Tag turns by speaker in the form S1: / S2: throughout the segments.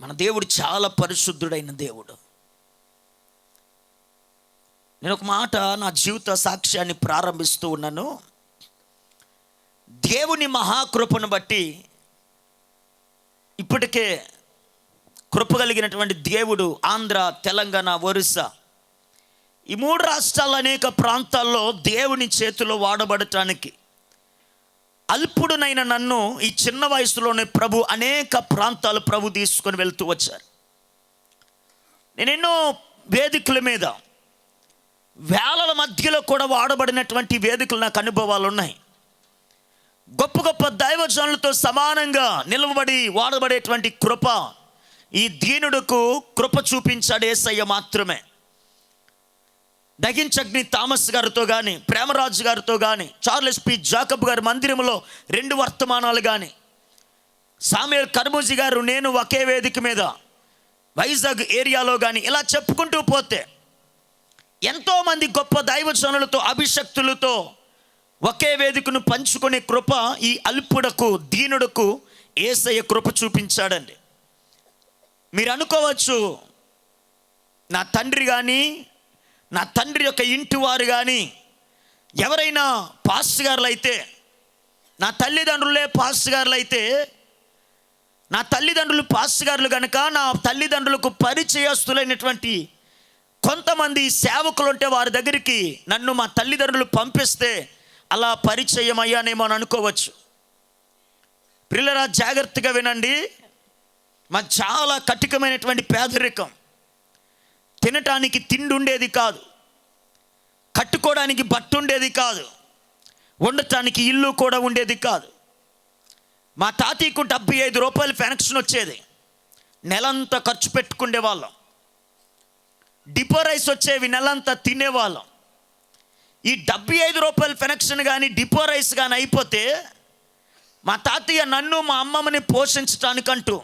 S1: మన దేవుడు చాలా పరిశుద్ధుడైన దేవుడు. నేను ఒక మాట నా జీవిత సాక్ష్యాన్ని ప్రారంభిస్తూ ఉన్నాను. దేవుని మహాకృపను బట్టి ఇప్పటికే కృప కలిగినటువంటి దేవుడు ఆంధ్ర తెలంగాణ ఒరిస్సా ఈ మూడు రాష్ట్రాల అనేక ప్రాంతాల్లో దేవుని చేతిలో వాడబడటానికి అల్పుడునైన నన్ను ఈ చిన్న వయసులోనే ప్రభు అనేక ప్రాంతాలు ప్రభు తీసుకొని వెళ్తూ వచ్చారు. నేను ఎన్నో వేదికల మీద వేలల మధ్యలో కూడా వాడబడినటువంటి వేదికలు నాకు అనుభవాలు ఉన్నాయి. గొప్ప గొప్ప దైవజనులతో సమానంగా నిలవబడి వాడబడేటువంటి కృప ఈ దీనుడుకు కృప చూపించాడు ఏసయ్య మాత్రమే. దగించగ్ని థామస్ గారితో కానీ ప్రేమరాజు గారితో కానీ చార్లెస్ పి. జాకబ్ గారి మందిరంలో రెండు వర్తమానాలు కానీ సామేల్ కర్మూజీ గారు నేను ఒకే వేదిక మీద వైజాగ్ ఏరియాలో కానీ ఇలా చెప్పుకుంటూ పోతే ఎంతోమంది గొప్ప దైవజనులతో అభిషక్తులతో ఒకే వేదికను పంచుకునే కృప ఈ అల్పుడకు దీనుడకు ఏసయ్య కృప చూపించాడండి. మీరు అనుకోవచ్చు నా తండ్రి కానీ నా తండ్రి యొక్క ఇంటి వారు కానీ ఎవరైనా పాస్ గారులు అయితే నా తల్లిదండ్రులే పాస్ గారులు అయితే నా తల్లిదండ్రులు పాస్ గారులు కనుక నా తల్లిదండ్రులకు పరిచయస్తులైనటువంటి కొంతమంది సేవకులు ఉంటే వారి దగ్గరికి నన్ను మా తల్లిదండ్రులు పంపిస్తే అలా పరిచయం అయ్యానేమో అని అనుకోవచ్చు. పిల్లరా జాగ్రత్తగా వినండి. మా చాలా కఠికమైనటువంటి పేదరికం. తినటానికి తిండి ఉండేది కాదు. కట్టుకోవడానికి బట్ట ఉండేది కాదు. ఉండటానికి ఇల్లు కూడా ఉండేది కాదు. మా తాతయ్యకు డెబ్బై ఐదు రూపాయలు పెన్షన్ వచ్చేది. నెలంతా ఖర్చు పెట్టుకునే వాళ్ళం. డిపో రైస్ వచ్చేవి నెలంతా తినేవాళ్ళం. ఈ డెబ్బై ఐదు రూపాయల పెన్షన్ కానీ డిపో రైస్ కానీ అయిపోతే మా తాతయ్య నన్ను మా అమ్మమ్మని పోషించటానికంటూ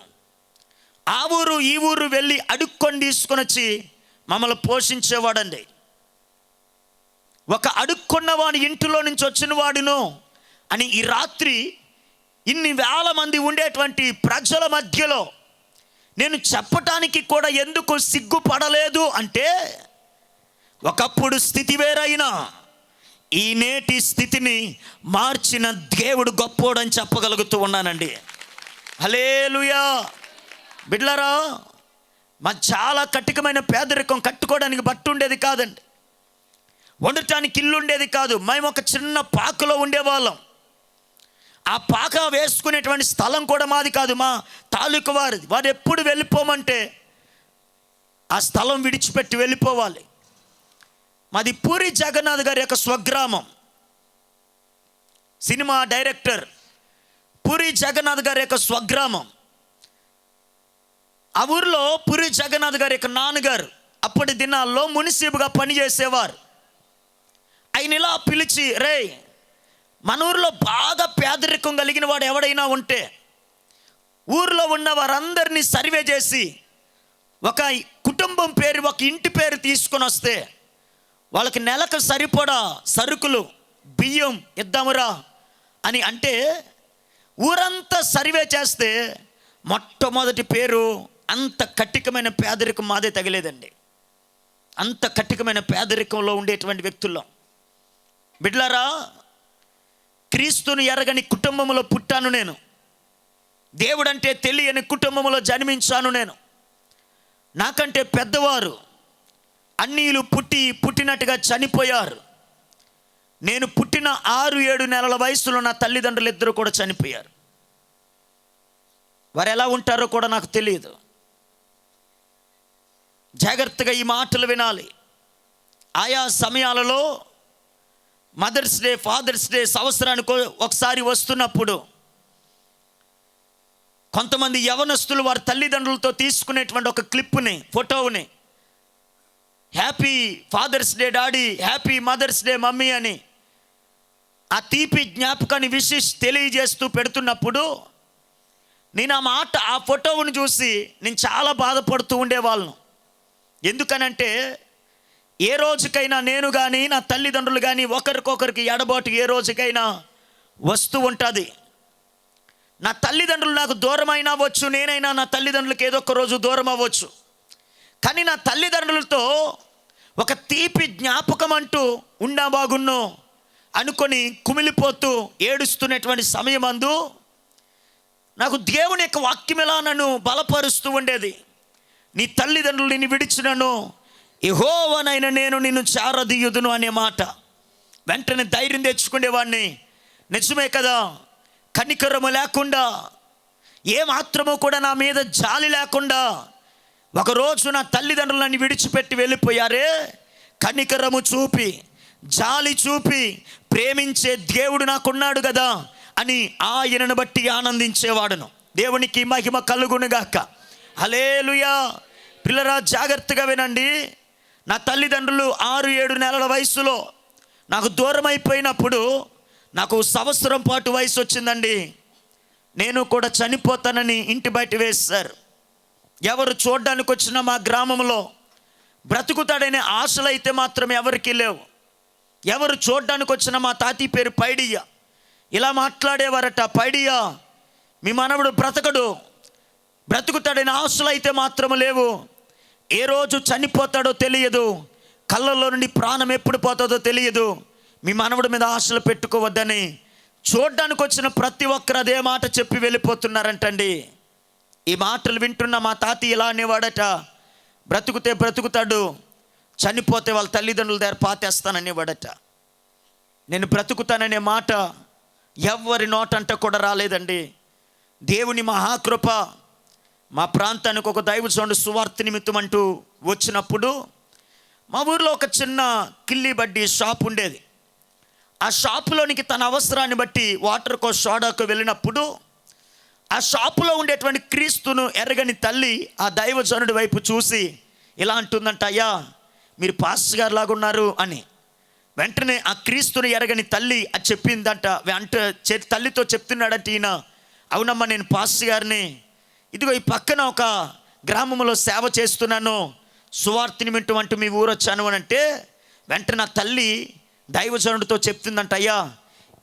S1: ఆ ఊరు ఈ ఊరు వెళ్ళి అడుక్కొని తీసుకొని వచ్చి మమ్మల్ని పోషించేవాడండి. ఒక అడుక్కున్నవాడి ఇంటిలో నుంచి వచ్చిన వాడును అని ఈ రాత్రి ఇన్ని వేల మంది ఉండేటువంటి ప్రజల మధ్యలో నేను చెప్పటానికి కూడా ఎందుకు సిగ్గుపడలేదు అంటే ఒకప్పుడు స్థితి వేరైనా ఈ నేటి స్థితిని మార్చిన దేవుడు గొప్పోడని చెప్పగలుగుతూ ఉన్నానండి. హలేలుయా బిడ్లరా మా చాలా కఠికమైన పేదరికం కట్టుకోవడానికి బట్టు ఉండేది కాదండి. వండటానికి ఇల్లు ఉండేది కాదు. మేము ఒక చిన్న పాకలో ఉండేవాళ్ళం. ఆ పాక వేసుకునేటువంటి స్థలం కూడా మాది కాదు మా తాలూకు వారిది. వారు ఎప్పుడు వెళ్ళిపోమంటే ఆ స్థలం విడిచిపెట్టి వెళ్ళిపోవాలి. మాది పూరి జగన్నాథ్ గారి యొక్క స్వగ్రామం. సినిమా డైరెక్టర్ పూరి జగన్నాథ్ గారి యొక్క స్వగ్రామం. ఆ ఊరిలో పురి జగన్నాథ్ గారి యొక్క నాన్నగారు అప్పటి దినాల్లో మునిసిపుగా పనిచేసేవారు. ఆయన ఇలా పిలిచి రే మన ఊరిలో బాగా పేదరికం కలిగిన వాడు ఎవడైనా ఉంటే ఊరిలో ఉన్న వారందరినీ సర్వే చేసి ఒక కుటుంబం పేరు ఒక ఇంటి పేరు తీసుకొని వస్తే వాళ్ళకి నెలకు సరిపడా సరుకులు బియ్యం ఇద్దామురా అని అంటే ఊరంతా సర్వే చేస్తే మొట్టమొదటి పేరు అంత కట్టికమైన పేదరికం మాదే తగిలేదండి. అంత కట్టికమైన పేదరికంలో ఉండేటువంటి వ్యక్తుల్లో. బిడ్లారా క్రీస్తును ఎరగని కుటుంబంలో పుట్టాను నేను. దేవుడంటే తెలియని కుటుంబంలో జన్మించాను నేను. నాకంటే పెద్దవారు అన్నీలు పుట్టి పుట్టినట్టుగా చనిపోయారు. నేను పుట్టిన ఆరు ఏడు నెలల వయసులో నా తల్లిదండ్రులు ఇద్దరు కూడా చనిపోయారు. వారు ఎలా ఉంటారో కూడా నాకు తెలియదు. జాగ్రత్తగా ఈ మాటలు వినాలి. ఆయా సమయాలలో మదర్స్ డే ఫాదర్స్ డే సంవత్సరానికి ఒకసారి వస్తున్నప్పుడు కొంతమంది యవనస్తులు వారి తల్లిదండ్రులతో తీసుకునేటువంటి ఒక క్లిప్ని ఫోటోని happy father's day daddy happy mother's day mummy అని ఆ తీపి జ్ఞాపకాన్ని విశేష తెలియజేస్తూ పెడుతున్నప్పుడు నేను ఆ మాట ఆ ఫోటోని చూసి నేను చాలా బాధపడుతూ ఉండేవాళ్ళను. ఎందుకనంటే ఏ రోజుకైనా నేను కానీ నా తల్లిదండ్రులు కానీ ఒకరికొకరికి ఎడబాటు ఏ రోజుకైనా వస్తూ ఉంటుంది. నా తల్లిదండ్రులు నాకు దూరమైనా అవ్వచ్చు నేనైనా నా తల్లిదండ్రులకు ఏదో ఒక రోజు దూరం అవ్వచ్చు. కానీ నా తల్లిదండ్రులతో ఒక తీపి జ్ఞాపకం అంటూ ఉండా బాగున్నో అనుకొని కుమిలిపోతూ ఏడుస్తున్నటువంటి సమయం అందు నాకు దేవుని యొక్క వాక్యం ఎలా నన్ను బలపరుస్తూ ఉండేది. నీ తల్లిదండ్రులు నిన్ను విడిచినను. యహోవనైన నేను నిన్ను చారదీయుదును అనే మాట. వెంటనే ధైర్యం తెచ్చుకునేవాడిని నిజమే కదా కనికరము లేకుండా ఏ మాత్రము కూడా నా మీద జాలి లేకుండా ఒకరోజు నా తల్లిదండ్రులు నన్ను విడిచిపెట్టి వెళ్ళిపోయారే? కనికరము చూపి జాలి చూపి ప్రేమించే దేవుడు నాకున్నాడు కదా అని ఆయనను బట్టి ఆనందించేవాడును. దేవునికి మహిమ కలుగునుగాక. హలేలుయా పిల్లరా జాగ్రత్తగా వినండి. నా తల్లిదండ్రులు ఆరు ఏడు నెలల వయసులో నాకు దూరం అయిపోయినప్పుడు నాకు సంవత్సరం పాటు వయసు వచ్చిందండి. నేను కూడా చనిపోతానని ఇంటి బయట వేశారు. ఎవరు చూడ్డానికి వచ్చిన మా గ్రామంలో బ్రతుకుతాడనే ఆశలు అయితే మాత్రం ఎవరికీ లేవు. ఎవరు చూడ్డానికి వచ్చిన మా తాతి పేరు పైడియ్య. ఇలా మాట్లాడేవారట పైడియ మీ మనవడు బ్రతకడు. బ్రతుకుతాడని ఆశలు అయితే మాత్రం లేవు. ఏ రోజు చనిపోతాడో తెలియదు. కళ్ళల్లో నుండి ప్రాణం ఎప్పుడు పోతుందో తెలియదు. మీ మనవడి మీద ఆశలు పెట్టుకోవద్దని చూడ్డానికి వచ్చిన ప్రతి ఒక్కరు అదే మాట చెప్పి వెళ్ళిపోతున్నారంటండి. ఈ మాటలు వింటున్న మా తాతి ఇలా అనేవాడట బ్రతుకుతే బ్రతుకుతాడు చనిపోతే వాళ్ళ తల్లిదండ్రుల దగ్గర పాతేస్తాననేవాడట నేను బ్రతుకుతాననే మాట ఎవ్వరి నోటంట కూడా రాలేదండి. దేవుని మహాకృప మా ప్రాంతానికి ఒక దైవజనుడు సువార్త నిమిత్తం అంటూ వచ్చినప్పుడు మా ఊర్లో ఒక చిన్న కిల్లి బడ్డీ షాప్ ఉండేది. ఆ షాపులోనికి తన అవసరాన్ని బట్టి వాటర్కో సోడాకో వెళ్ళినప్పుడు ఆ షాపులో ఉండేటువంటి క్రీస్తును ఎరగని తల్లి ఆ దైవజనుడి వైపు చూసి ఇలా అంటుందంట అయ్యా మీరు పాస్టర్ గారు లాగా ఉన్నారు అని. వెంటనే ఆ క్రీస్తుని ఎరగని తల్లి అది చెప్పిందంట. వెంట తల్లితో చెప్తున్నాడంట ఈయన అవునమ్మా నేను పాస్టర్ గారిని ఇదిగో ఈ పక్కన ఒక గ్రామంలో సేవ చేస్తున్నాను. సువార్తిని వింటూ అంటూ మీ ఊరు వచ్చాను అని అంటే వెంటనే నా తల్లి దైవజనుడితో చెప్తుందంట అయ్యా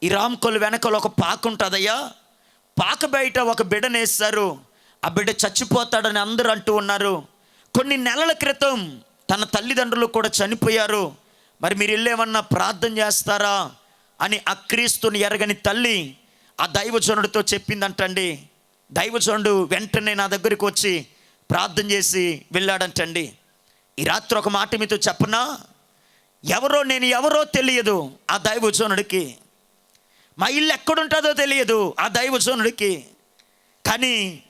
S1: ఈ రామ్కొలు వెనకలు ఒక పాక ఉంటుందయ్యా. పాక బయట ఒక బిడ్డనేస్తారు ఆ బిడ్డ చచ్చిపోతాడని అందరూ అంటూ ఉన్నారు. కొన్ని నెలల క్రితం తన తల్లిదండ్రులు కూడా చనిపోయారు. మరి మీరు వెళ్ళేమన్నా ప్రార్థన చేస్తారా? అని అక్రీస్తుని ఎరగని తల్లి ఆ దైవజనుడితో చెప్పిందంటండి. దైవజనుడు వెంటనే నా దగ్గరికి వచ్చి ప్రార్థన చేసి వెళ్ళాడంటండి. ఈ రాత్రి ఒక మాట మీతో చెప్పనా? ఎవరో నేను ఎవరో తెలియదు ఆ దైవజనుడికి. మా ఇల్లు ఎక్కడుంటుందో తెలియదు ఆ దైవజనుడికి. కానీ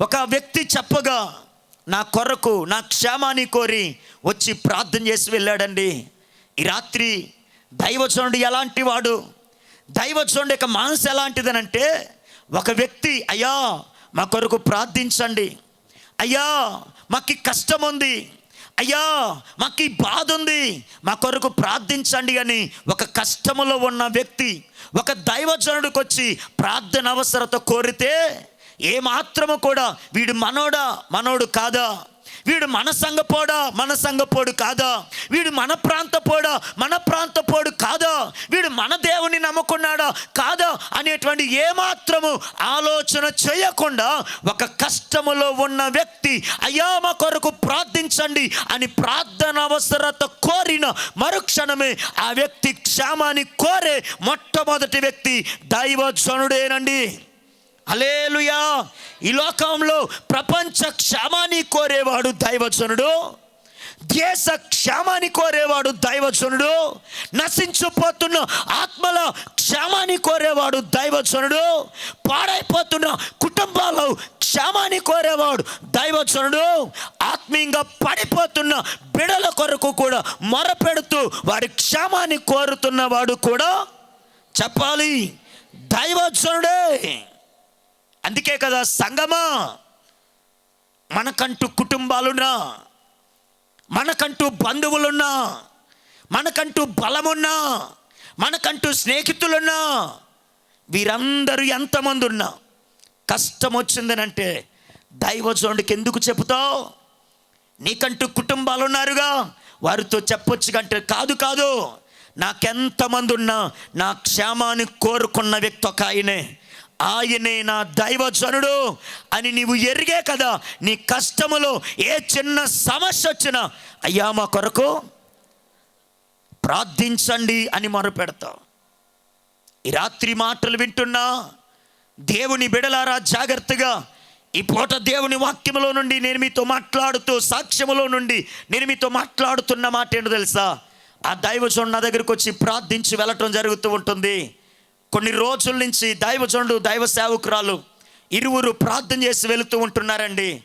S1: ఒక వ్యక్తి చెప్పగా నా కొరకు నా క్షేమాన్ని కోరి వచ్చి ప్రార్థన చేసి వెళ్ళాడండి. ఈ రాత్రి దైవజనుడు ఎలాంటి వాడు? దైవజనుడు యొక్క మనసు ఎలాంటిదనంటే ఒక వ్యక్తి అయ్యా మా కొరకు ప్రార్థించండి. అయ్యా మాకు ఈ కష్టం ఉంది అయ్యా మాకు ఈ బాధ ఉంది మా కొరకు ప్రార్థించండి అని ఒక కష్టములో ఉన్న వ్యక్తి ఒక దైవజనుడికి వచ్చి ప్రార్థన అవసరత కోరితే ఏ మాత్రము కూడా వీడు మనోడా మనోడు కాదా? వీడు మన సంగపోడా మన సంగపోడు కాదా? వీడు మన ప్రాంతపోడా మన ప్రాంతపోడు కాదా? వీడు మన దేవుని నమ్ముకున్నాడా కాదా? అనేటువంటి ఏమాత్రము ఆలోచన చేయకుండా ఒక కష్టములో ఉన్న వ్యక్తి అయ్యా మా కొరకు ప్రార్థించండి అని ప్రార్థన అవసరత కోరిన మరుక్షణమే ఆ వ్యక్తి క్షేమాన్ని కోరే మొట్టమొదటి వ్యక్తి దైవజనుడేనండి. అలేలుయా ఈ లోకంలో ప్రపంచ క్షేమాన్ని కోరేవాడు దైవచనుడు దేశ క్షేమాన్ని కోరేవాడు దైవచనుడు నశించిపోతున్న ఆత్మల క్షేమాన్ని కోరేవాడు దైవచనుడు పాడైపోతున్న కుటుంబాలు క్షేమాన్ని కోరేవాడు దైవచనుడు ఆత్మీయంగా పడిపోతున్న బిడల కొరకు కూడా మొరపెడుతూ వారి క్షేమాన్ని కోరుతున్నవాడు కూడా చెప్పాలి. దైవచనుడే అందుకే కదా సంగమా మనకంటూ కుటుంబాలున్నా మనకంటూ బంధువులున్నా మనకంటూ బలమున్నా మనకంటూ స్నేహితులున్నా వీరందరూ ఎంతమంది ఉన్నా కష్టం వచ్చిందనంటే దైవజనుడికి ఎందుకు చెబుతావు? నీకంటూ కుటుంబాలు ఉన్నారుగా వారితో చెప్పొచ్చు కంటే కాదు కాదు. నాకెంతమంది ఉన్నా నా క్షేమాన్ని కోరుకున్న వ్యక్తి ఒక ఆయనే. ఆయనే నా దైవజనుడు అని నీవు ఎరిగే కదా. నీ కష్టములో ఏ చిన్న సమస్య వచ్చినా అయ్యా మా కొరకు ప్రార్థించండి అని మొరపెడతావు ఈ రాత్రి మాటలు వింటున్నా దేవుని బిడలారా జాగ్రత్తగా ఈ పూట దేవుని వాక్యములో నుండి నేను మీతో మాట్లాడుతూ సాక్ష్యములో నుండి నేను మీతో మాట్లాడుతున్న మాట ఏంటో తెలుసా? ఆ దైవజనుడు నా దగ్గరకు వచ్చి ప్రార్థించి వెళ్ళటం జరుగుతూ ఉంటుంది. కొన్ని రోజుల నుంచి దైవజనుడు దైవ సేవకురాలు ఇరువురు ప్రార్థన చేసి వెళుతూ ఉంటున్నారండి.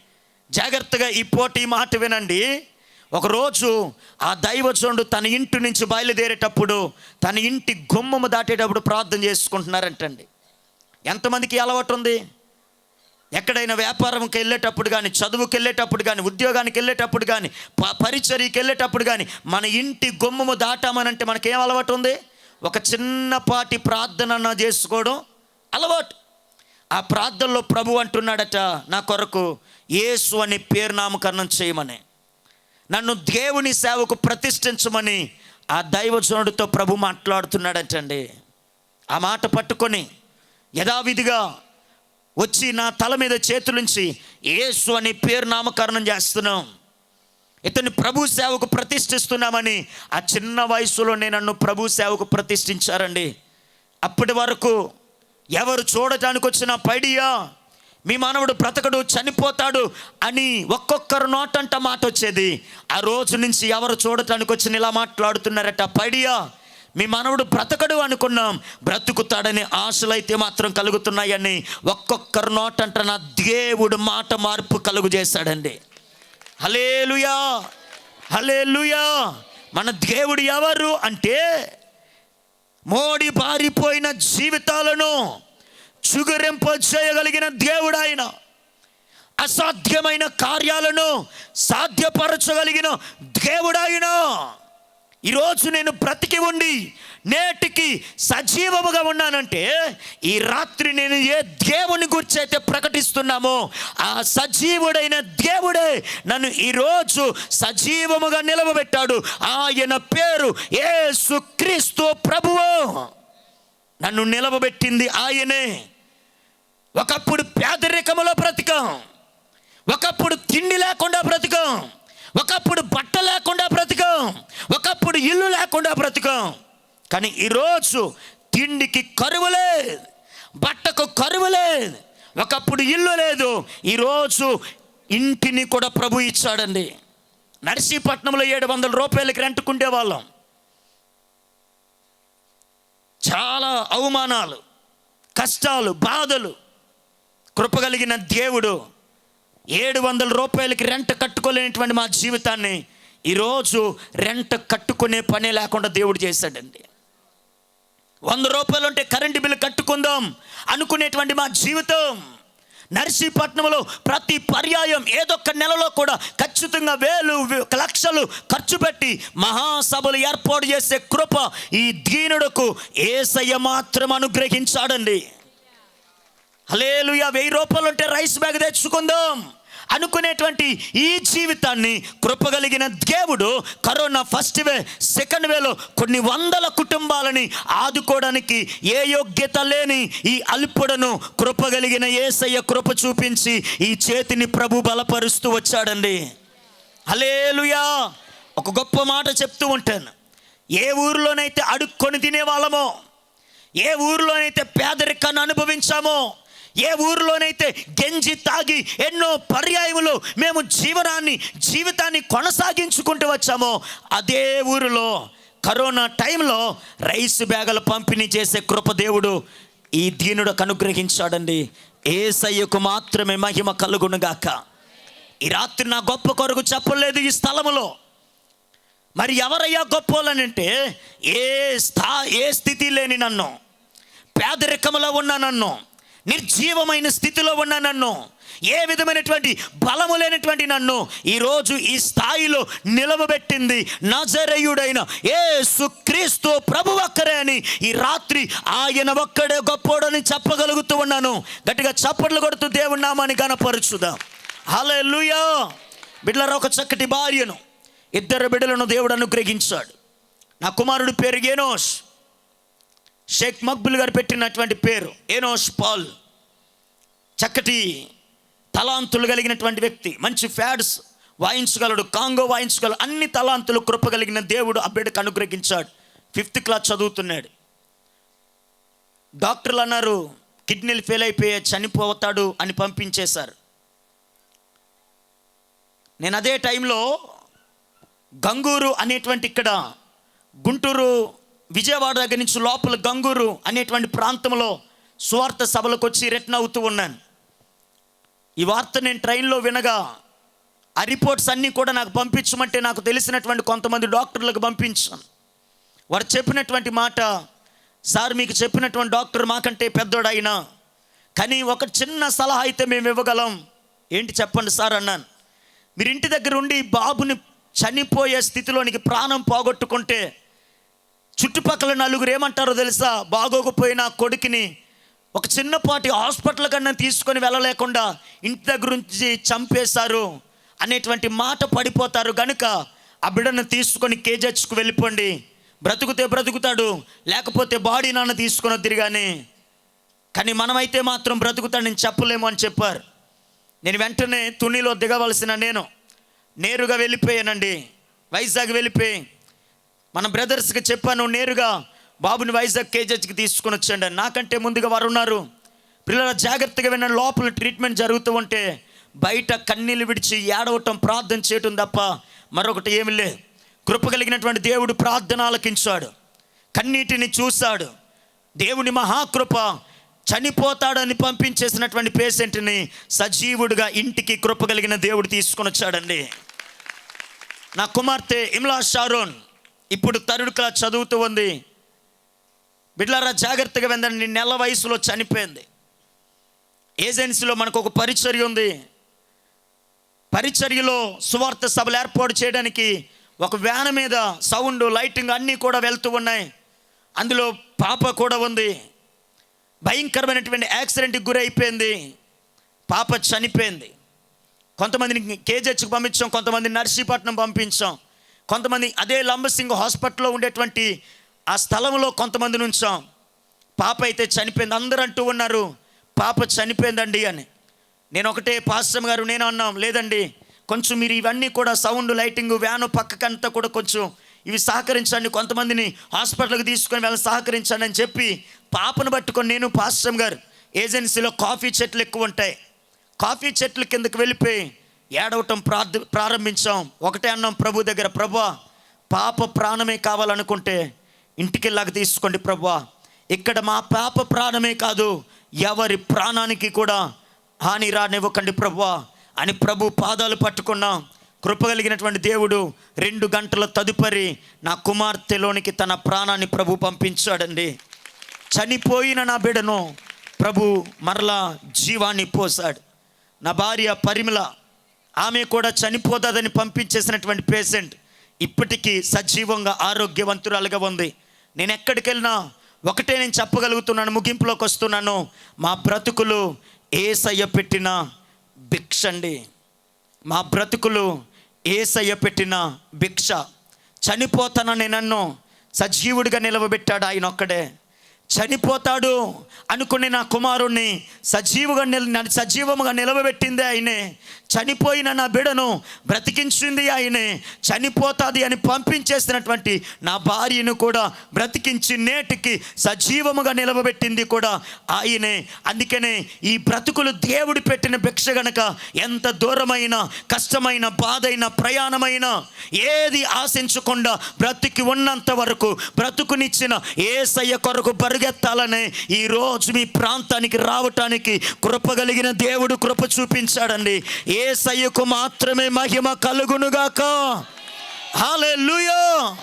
S1: జాగ్రత్తగా ఈ పోటీ మాట వినండి. ఒకరోజు ఆ దైవజనుడు తన ఇంటి నుంచి బయలుదేరేటప్పుడు తన ఇంటి గుమ్మము దాటేటప్పుడు ప్రార్థన చేసుకుంటున్నారంటండి. ఎంతమందికి అలవాటు ఉంది? ఎక్కడైనా వ్యాపారంకి వెళ్ళేటప్పుడు కానీ చదువుకి వెళ్ళేటప్పుడు కానీ ఉద్యోగానికి వెళ్ళేటప్పుడు కానీ ప పరిచర్యకి వెళ్ళేటప్పుడు కానీ మన ఇంటి గుమ్మము దాటామనంటే మనకేం అలవాటు ఉంది? ఒక చిన్నపాటి ప్రార్థన చేసుకోవడం అలవాటు. ఆ ప్రార్థనలో ప్రభు అంటున్నాడట నా కొరకు యేసు అని పేరు నామకరణం చేయమని. నన్ను దేవుని సేవకు ప్రతిష్ఠించమని ఆ దైవజనుడితో ప్రభు మాట్లాడుతున్నాడటండి. ఆ మాట పట్టుకొని యథావిధిగా వచ్చి నా తల మీద చేతులుంచి యేసు అని పేరు నామకరణం చేస్తున్నాం. ఇతన్ని ప్రభు సేవకు ప్రతిష్ఠిస్తున్నామని ఆ చిన్న వయసులోనే నన్ను ప్రభు సేవకు ప్రతిష్ఠించారండి. అప్పటి వరకు ఎవరు చూడటానికి వచ్చిన పైడియా మీ మానవుడు బ్రతకడు చనిపోతాడు అని ఒక్కొక్కరు నోటంట మాట వచ్చేది. ఆ రోజు నుంచి ఎవరు చూడటానికి వచ్చిన ఇలా మాట్లాడుతున్నారట పైడియా మీ మానవుడు బ్రతకడు అనుకున్నాం బ్రతుకుతాడని ఆశలైతే మాత్రం కలుగుతున్నాయని ఒక్కొక్కరు నోటంట నా దేవుడు మాట మార్పు కలుగు చేశాడండి. హలేలుయా హలేలుయా మన దేవుడు ఎవరు అంటే మోడి పారిపోయిన జీవితాలను చుగురింప చేయగలిగిన దేవుడు ఆయన. అసాధ్యమైన కార్యాలను సాధ్యపరచగలిగిన దేవుడు ఆయన. ఈరోజు నేను బ్రతికి ఉండి నేటికి సజీవముగా ఉన్నానంటే ఈ రాత్రి నేను ఏ దేవుని గురించి అయితే ప్రకటిస్తున్నామో ఆ సజీవుడైన దేవుడే నన్ను ఈరోజు సజీవముగా నిలవబెట్టాడు. ఆయన పేరు ఏసు క్రీస్తు ప్రభువు. నన్ను నిలవబెట్టింది ఆయనే. ఒకప్పుడు పేదరికములో బ్రతికాం. ఒకప్పుడు తిండి లేకుండా బ్రతికాం. ఒకప్పుడు బట్ట లేకుండా బ్రతికాం. ఒకప్పుడు ఇల్లు లేకుండా బ్రతికాం. కానీ ఈరోజు తిండికి కరువు లేదు. బట్టకు కరువు లేదు. ఒకప్పుడు ఇల్లు లేదు. ఈరోజు ఇంటిని కూడా ప్రభు ఇచ్చాడండి. నర్సీపట్నంలో ఏడు వందల రూపాయలకి రెంట్కుండే వాళ్ళం చాలా అవమానాలు కష్టాలు బాధలు కృపగలిగిన దేవుడు. ఏడు వందల రూపాయలకి రెంట్ కట్టుకోలేనటువంటి మా జీవితాన్ని ఈరోజు రెంట్ కట్టుకునే పనే లేకుండా దేవుడు చేశాడండి. వంద రూపాయలు ఉంటే కరెంటు బిల్లు కట్టుకుందాం అనుకునేటువంటి మా జీవితం. నర్సీపట్నంలో ప్రతి పర్యాయం ఏదొక్క నెలలో కూడా ఖచ్చితంగా వేలు లక్షలు ఖర్చు పెట్టి మహాసభలు ఏర్పాటు చేసే కృప ఈ దీనుడుకు ఏసయ్య మాత్రం అనుగ్రహించాడండి. హలేలుయా వెయ్యి రూపాయలు ఉంటే రైస్ బ్యాగ్ తెచ్చుకుందాం. అనుకునేటువంటి ఈ జీవితాన్ని కృపగలిగిన దేవుడు కరోనా ఫస్ట్ వే సెకండ్ వేలో కొన్ని వందల కుటుంబాలని ఆదుకోవడానికి ఏ యోగ్యత లేని ఈ అల్పుడను కృపగలిగిన ఏసయ్య కృప చూపించి ఈ చేతిని ప్రభు బలపరుస్తూ వచ్చాడండి. అలేలుయా ఒక గొప్ప మాట చెప్తూ ఉంటాను. ఏ ఊరిలోనైతే అడుక్కొని తినే వాళ్ళమో ఏ ఊరిలోనైతే పేదరికాన్ని అనుభవించామో ఏ ఊరిలోనైతే గెంజి తాగి ఎన్నో పర్యాయములు మేము జీవనాన్ని జీవితాన్ని కొనసాగించుకుంటూ వచ్చామో అదే ఊరిలో కరోనా టైంలో రైస్ బ్యాగులు పంపిణీ చేసే కృపదేవుడు ఈ దీనుడకు అనుగ్రహించాడండి. ఏసయ్యకు మాత్రమే మహిమ కలుగునుగాక. ఈ రాత్రి నా గొప్ప కొరకు చెప్పలేదు ఈ స్థలములో. మరి ఎవరయ్యా గొప్పోలనంటే ఏ స్థా ఏ స్థితి లేని నన్ను పేదరికములో ఉన్న నన్ను నిర్జీవమైన స్థితిలో ఉన్న నన్ను ఏ విధమైనటువంటి బలము లేనటువంటి నన్ను ఈరోజు ఈ స్థాయిలో నిలవబెట్టింది నజరేయుడైన ఏ సుక్రీస్తు ప్రభు ఒక్కరే అని ఈ రాత్రి ఆయన ఒక్కడే గొప్పోడని చెప్పగలుగుతూ ఉన్నాను. గట్టిగా చప్పట్లు కొడుతూ దేవుని నామాన్ని గనపరుచుదాం హల్లెలూయా! బిడ్డలారా ఒక చక్కటి భార్యను ఇద్దరు బిడ్డలను దేవుడు అనుగ్రహించాడు. నా కుమారుడు పేరు గేనోష్ షేక్ మక్బుల్ గారు పెట్టినటువంటి పేరు ఏనోష్ పాల్. చక్కటి తలాంతులు కలిగినటువంటి వ్యక్తి మంచి ఫ్యాడ్స్ వాయించగలడు కాంగో వాయించగలడు అన్ని తలాంతులు కృప కలిగిన దేవుడు ఆ బిడ్డకు అనుగ్రహించాడు. ఫిఫ్త్ క్లాస్ చదువుతున్నాడు. డాక్టర్లు అన్నారు కిడ్నీలు ఫెయిల్ అయిపోయే చనిపోతాడు అని పంపించేశారు. నేను అదే టైంలో గంగూరు అనేటువంటి ఇక్కడ గుంటూరు విజయవాడ దగ్గర నుంచి లోపల గంగూరు అనేటువంటి ప్రాంతంలో సువార్త సభలకు వచ్చి రిటర్న్ అవుతూ ఉన్నాను. ఈ వార్త నేను ట్రైన్లో వినగా ఆ రిపోర్ట్స్ అన్నీ కూడా నాకు పంపించమంటే నాకు తెలిసినటువంటి కొంతమంది డాక్టర్లకు పంపించాను. వారు చెప్పినటువంటి మాట సార్ మీకు చెప్పినటువంటి డాక్టర్ మాకంటే పెద్దోడైనా కానీ ఒక చిన్న సలహా అయితే మేము ఇవ్వగలం. ఏంటి చెప్పండి సార్ అన్నాను. మీరు ఇంటి దగ్గర ఉండి బాబుని చనిపోయే స్థితిలోనికి ప్రాణం పోగొట్టుకుంటే చుట్టుపక్కల నలుగురు ఏమంటారో తెలుసా? బాగోకపోయిన కొడుకుని ఒక చిన్నపాటి హాస్పిటల్ కన్నా తీసుకొని వెళ్ళలేకుండా ఇంటి దగ్గర నుంచి చంపేశారు అనేటువంటి మాట పడిపోతారు. గనుక ఆ బిడ్డను తీసుకొని కేజెచ్కు వెళ్ళిపోండి. బ్రతుకుతే బ్రతుకుతాడు లేకపోతే బాడీ నాన్న తీసుకొని వద్దిరిగాని కానీ మనమైతే మాత్రం బ్రతుకుతాడని చెప్పలేము అని చెప్పారు. నేను వెంటనే తునిలో దిగవలసిన నేను నేరుగా వెళ్ళిపోయానండి. వైజాగ్ వెళ్ళిపోయి మన బ్రదర్స్కి చెప్పాను నేరుగా బాబుని వైజాగ్ కేజెచ్కి తీసుకొని వచ్చండి నాకంటే ముందుగా వారు ఉన్నారు. పిల్లల జాగ్రత్తగా విన్న లోపల ట్రీట్మెంట్ జరుగుతూ ఉంటే బయట కన్నీళ్ళు విడిచి ఏడవటం ప్రార్థన చేయటం తప్ప మరొకటి ఏమి లే కృప కలిగినటువంటి దేవుడు ప్రార్థన ఆలకించాడు కన్నీటిని చూశాడు. దేవుని మహాకృప చనిపోతాడని పంపించేసినటువంటి పేషెంట్ని సజీవుడిగా ఇంటికి కృప కలిగిన దేవుడు తీసుకొని వచ్చాడండి. నా కుమార్తె ఇమ్లా షారోన్. ఇప్పుడు తరుడు క్లాస్ చదువుతూ ఉంది. బిడ్లారా జాగ్రత్తగా వెందండి నెల వయసులో చనిపోయింది. ఏజెన్సీలో మనకు ఒక పరిచర్య ఉంది. పరిచర్యలో సువార్త సభలు ఏర్పాటు చేయడానికి ఒక వ్యాన్ మీద సౌండ్ లైటింగ్ అన్నీ కూడా వెళ్తూ ఉన్నాయి. అందులో పాప కూడా ఉంది. భయంకరమైనటువంటి యాక్సిడెంట్కి గురి అయిపోయింది పాప చనిపోయింది. కొంతమందిని కేజెచ్కి పంపించాం కొంతమంది నర్సీపట్నం పంపించాం. కొంతమంది అదే లంబసింగ్ హాస్పిటల్లో ఉండేటువంటి ఆ స్థలంలో కొంతమందిని ఉంచాం. పాప అయితే చనిపోయింది. అందరూ అంటూ ఉన్నారు పాప చనిపోయిందండి అని. నేను ఒకటే పాస్టమ్ గారు నేను అన్నాం లేదండి కొంచెం మీరు ఇవన్నీ కూడా సౌండ్ లైటింగ్ వ్యాను పక్కకంతా కూడా కొంచెం ఇవి సహకరించండి. కొంతమందిని హాస్పిటల్కి తీసుకొని వెళ్ళి సహకరించండి అని చెప్పి పాపను పట్టుకొని నేను పాస్టమ్ గారు ఏజెన్సీలో కాఫీ చెట్లు ఎక్కువ ఉంటాయి. కాఫీ చెట్లు కిందకి వెళ్ళిపోయి ఏడవటం ప్రార్థ ప్రారంభించాం. ఒకటే అన్నాం ప్రభు దగ్గర ప్రభా పాప ప్రాణమే కావాలనుకుంటే ఇంటికెళ్ళాక తీసుకోండి ప్రభా. ఇక్కడ మా పాప ప్రాణమే కాదు ఎవరి ప్రాణానికి కూడా హాని రానివ్వకండి ప్రభా అని ప్రభు పాదాలు పట్టుకున్నాం. కృప కలిగినటువంటి దేవుడు రెండు గంటల తదుపరి నా కుమార్తెలోనికి తన ప్రాణాన్ని ప్రభు పంపించాడండి. చనిపోయిన నా బిడను ప్రభు మరలా జీవాన్ని పోసాడు నా భార్య పరిమళ ఆమె కూడా చనిపోతుందని పంపించేసినటువంటి పేషెంట్ ఇప్పటికీ సజీవంగా ఆరోగ్యవంతురాలుగా ఉంది. నేను ఎక్కడికి వెళ్ళినా ఒకటే నేను చెప్పగలుగుతున్నాను ముగింపులోకి వస్తున్నాను. మా బ్రతుకులు ఏసయ్య పెట్టిన భిక్ష అండి. మా బ్రతుకులు ఏసయ్య పెట్టిన భిక్ష. చనిపోతానని నన్ను సజీవుడిగా నిలవబెట్టాడు ఆయన ఒక్కడే. చనిపోతాడు అనుకునే నా కుమారుణ్ణి సజీవుగా నిల సజీవముగా నిలవబెట్టింది ఆయనే. చనిపోయిన నా బిడను బ్రతికించింది ఆయనే. చనిపోతాది అని పంపించేసినటువంటి నా భార్యను కూడా బ్రతికించి నేటికి సజీవముగా నిలవబెట్టింది కూడా ఆయనే. అందుకనే ఈ బ్రతుకులు దేవుడు పెట్టిన భిక్ష గనక ఎంత దూరమైన కష్టమైన బాధైన ప్రయాణమైన ఏది ఆశించకుండా బ్రతికి ఉన్నంత వరకు బ్రతుకునిచ్చిన ఏసయ్య కొరకు పరుగెత్తాలని ఈ రోజు మీ ప్రాంతానికి రావటానికి కృప కలిగిన దేవుడు కృప చూపించాడండి. ఏ సయ్యకు మాత్రమే మహిమ కలుగునుగాక. హాలే లూయో